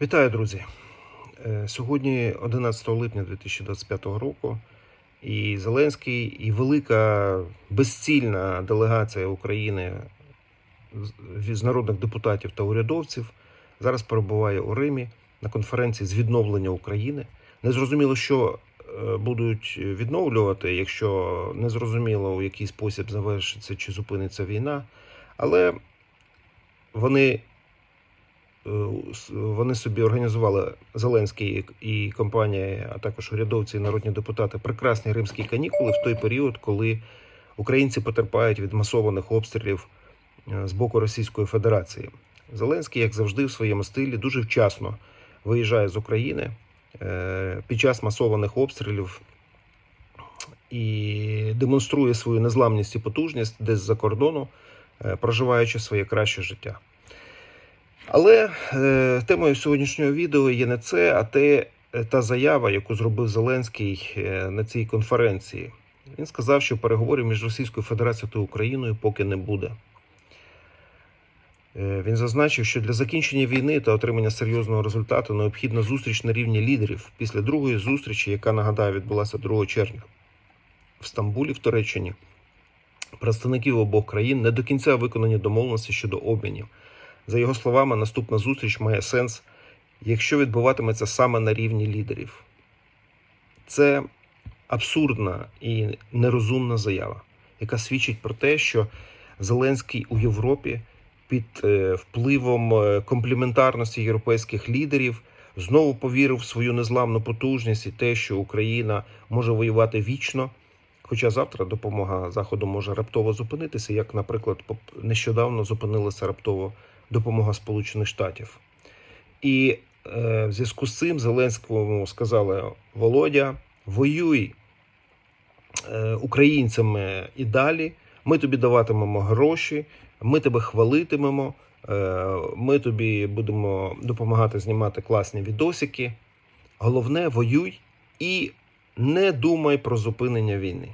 Вітаю, друзі! Е, Сьогодні 11 липня 2025 року, і Зеленський, і велика безцільна делегація України з- народних депутатів та урядовців зараз перебуває у Римі на конференції з відновлення України. Незрозуміло, що е, будуть відновлювати, якщо незрозуміло, у який спосіб завершиться чи зупиниться війна, але вони вони собі організували Зеленський і компанія, а також урядовці і народні депутати прекрасні римські канікули в той період, коли українці потерпають від масованих обстрілів е, з боку Російської Федерації. Зеленський, як завжди, в своєму стилі дуже вчасно виїжджає з України е, під час масованих обстрілів і демонструє свою незламність і потужність десь за кордону, е, проживаючи своє краще життя. Але е, темою сьогоднішнього відео є не це, а те, е, та заява, яку зробив Зеленський е, на цій конференції. Він сказав, що переговорів між Російською Федерацією та Україною поки не буде. Е, Він зазначив, що для закінчення війни та отримання серйозного результату необхідна зустріч на рівні лідерів після другої зустрічі, яка нагадаю відбулася 2 червня в Стамбулі, в Туреччині. Представників обох країн не до кінця виконані домовленості щодо обмінів. За його словами, наступна зустріч має сенс, якщо відбуватиметься саме на рівні лідерів. Це абсурдна і нерозумна заява, яка свідчить про те, що Зеленський у Європі під е, впливом е, компліментарності європейських лідерів знову повірив в свою незламну потужність і те, що Україна може воювати вічно. Хоча завтра допомога Заходу може раптово зупинитися, як, наприклад, нещодавно зупинилася раптово допомога Сполучених Штатів. І е, в зв'язку з цим Зеленському сказали: Володя, воюй е, українцями і далі. Ми тобі даватимемо гроші, ми тебе хвалитимемо, е, ми тобі будемо допомагати знімати класні відосики. Головне, воюй і не думай про зупинення війни.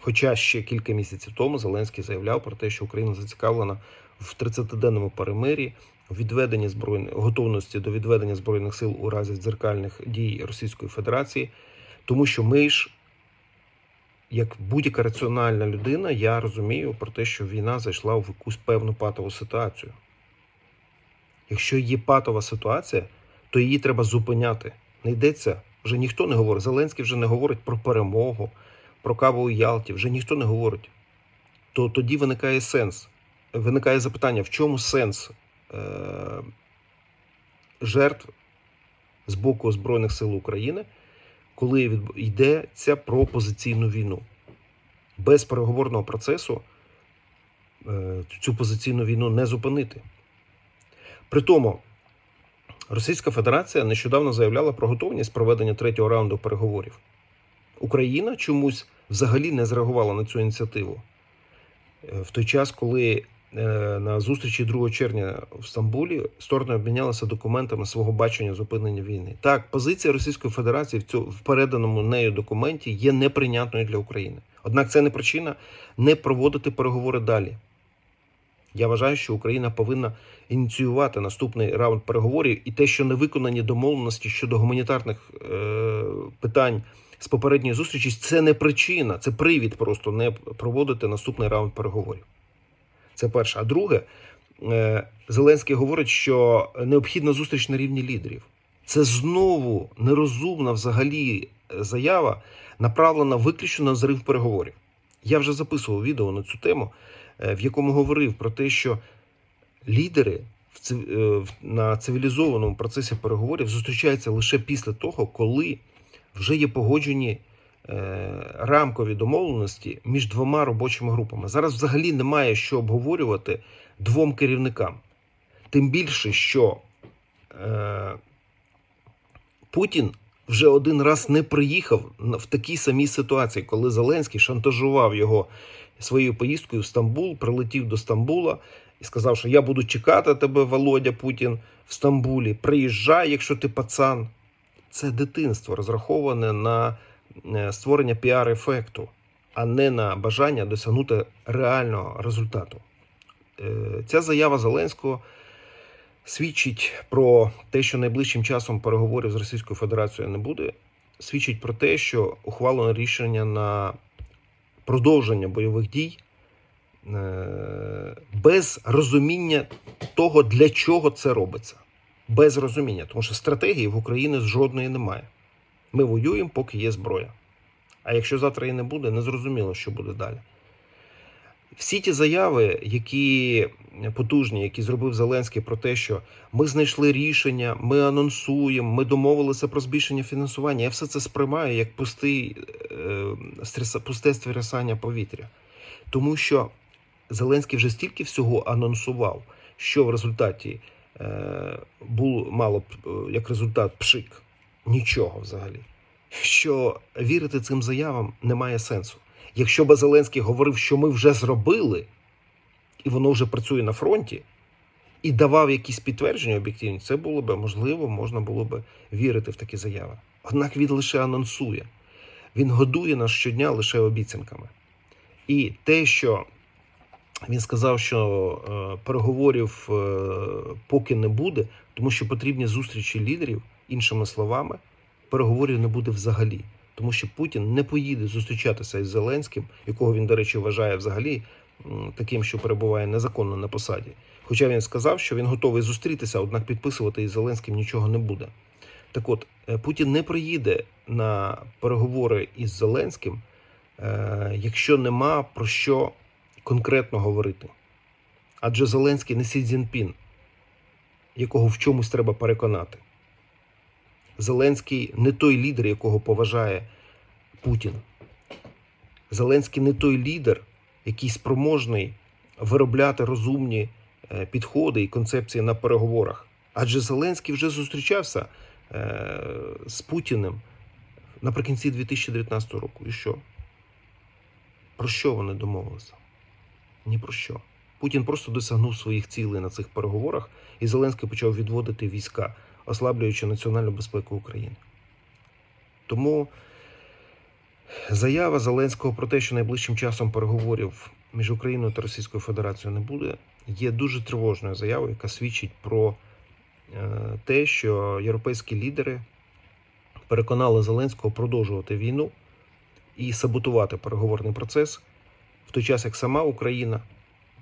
Хоча ще кілька місяців тому Зеленський заявляв про те, що Україна зацікавлена в 30-денному перемирі, у відведенні збройних готовності до відведення збройних сил у разі дзеркальних дій Російської Федерації, тому що ми ж, як будь-яка раціональна людина, я розумію про те, що війна зайшла в якусь певну патову ситуацію. Якщо є патова ситуація, то її треба зупиняти. Не йдеться, вже ніхто не говорить. Зеленський вже не говорить про перемогу, про каву у Ялті, вже ніхто не говорить. То тоді виникає сенс. Виникає запитання, в чому сенс е- жертв з боку Збройних сил України, коли йдеться про позиційну війну. Без переговорного процесу е- цю позиційну війну не зупинити. При тому, Російська Федерація нещодавно заявляла про готовність проведення третього раунду переговорів. Україна чомусь взагалі не зреагувала на цю ініціативу. Е, В той час, коли на зустрічі 2 червня в Стамбулі сторони обмінялися документами свого бачення зупинення війни. Так, позиція Російської Федерації в цьому в переданому нею документі є неприйнятною для України. Однак це не причина не проводити переговори далі. Я вважаю, що Україна повинна ініціювати наступний раунд переговорів, і те, що не виконані домовленості щодо гуманітарних е, питань з попередньої зустрічі, це не причина, це привід просто не проводити наступний раунд переговорів. Це перше. А друге, е, Зеленський говорить, що необхідна зустріч на рівні лідерів. Це знову нерозумна взагалі заява, направлена виключно на зрив переговорів. Я вже записував відео на цю тему, е, в якому говорив про те, що лідери е, на цивілізованому процесі переговорів зустрічаються лише після того, коли вже є погоджені е, рамкові домовленості між двома робочими групами. Зараз взагалі немає що обговорювати двом керівникам. Тим більше, що е, Путін вже один раз не приїхав в такій самій ситуації, коли Зеленський шантажував його своєю поїздкою в Стамбул, прилетів до Стамбула і сказав, що я буду чекати тебе, Володя Путін, в Стамбулі. Приїжджай, якщо ти пацан. Це дитинство розраховане на е, створення піар-ефекту, а не на бажання досягнути реального результату. Е, Ця заява Зеленського свідчить про те, що найближчим часом переговорів з Російською Федерацією не буде, свідчить про те, що ухвалено рішення на продовження бойових дій е, без розуміння того, для чого це робиться. Без розуміння, тому що стратегії в Україні жодної немає. Ми воюємо, поки є зброя. А якщо завтра її не буде, не зрозуміло, що буде далі. Всі ті заяви, які потужні, які зробив Зеленський про те, що ми знайшли рішення, ми анонсуємо, ми домовилися про збільшення фінансування. Я все це сприймаю як пустий, е, пусте стрясання повітря. Тому що Зеленський вже стільки всього анонсував, що в результаті е, було мало е, як результат пшик. Нічого взагалі. Що вірити цим заявам немає сенсу. Якщо би Зеленський говорив, що ми вже зробили, і воно вже працює на фронті, і давав якісь підтвердження об'єктивні, це було б можливо, можна було б вірити в такі заяви. Однак він лише анонсує. Він годує нас щодня лише обіцянками. І те, що він сказав, що е, переговорів е, поки не буде, тому що потрібні зустрічі лідерів, іншими словами, переговорів не буде взагалі. Тому що Путін не поїде зустрічатися із Зеленським, якого він, до речі, вважає взагалі таким, що перебуває незаконно на посаді. Хоча він сказав, що він готовий зустрітися, однак підписувати із Зеленським нічого не буде. Так от, е, Путін не приїде на переговори із Зеленським, е, якщо нема про що конкретно говорити. Адже Зеленський не Сі Цзіньпін, якого в чомусь треба переконати. Зеленський не той лідер, якого поважає Путін. Зеленський не той лідер, який спроможний виробляти розумні е, підходи і концепції на переговорах. Адже Зеленський вже зустрічався е, з Путіним наприкінці 2019 року. І що? Про що вони домовилися? Ні про що. Путін просто досягнув своїх цілей на цих переговорах, і Зеленський почав відводити війська, ослаблюючи національну безпеку України. Тому заява Зеленського про те, що найближчим часом переговорів між Україною та Російською Федерацією не буде, є дуже тривожною заявою, яка свідчить про е, те, що європейські лідери переконали Зеленського продовжувати війну і саботувати переговорний процес, в той час як сама Україна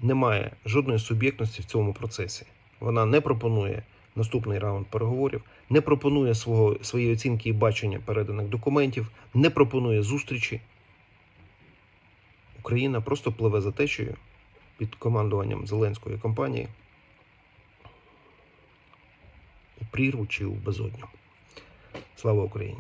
не має жодної суб'єктності в цьому процесі. Вона не пропонує наступний раунд переговорів, не пропонує свого, свої оцінки і бачення переданих документів, не пропонує зустрічі. Україна просто пливе за течею під командуванням Зеленської компанії у прірву чи у безодню. Слава Україні!